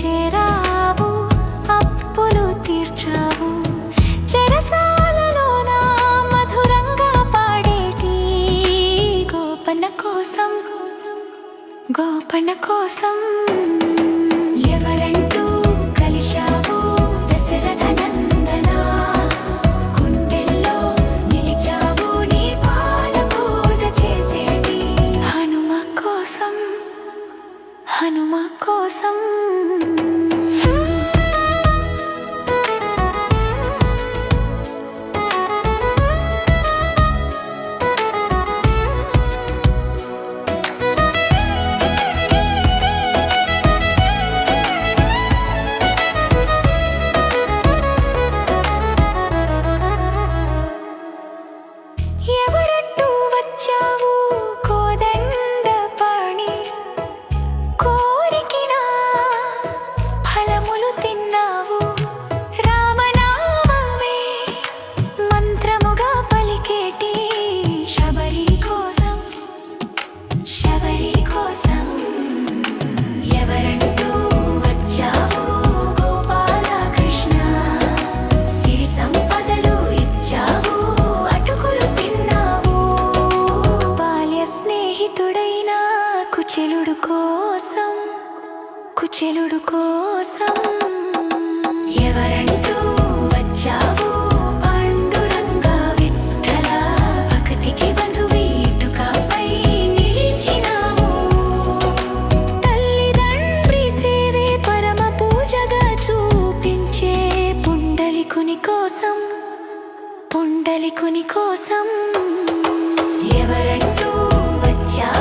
చేరావు అప్పులు తీర్చావు. చెరసాలలో నా మధురంగా పాడేటి గోపన కోసం గోపన కోసం. చెలుడు కోసం ఎవరంటూ వచ్చావు? పాండురంగా పరమ చూపించే పుండలికుని కోసం పుండలికుని కోసం ఎవరంటూ వచ్చా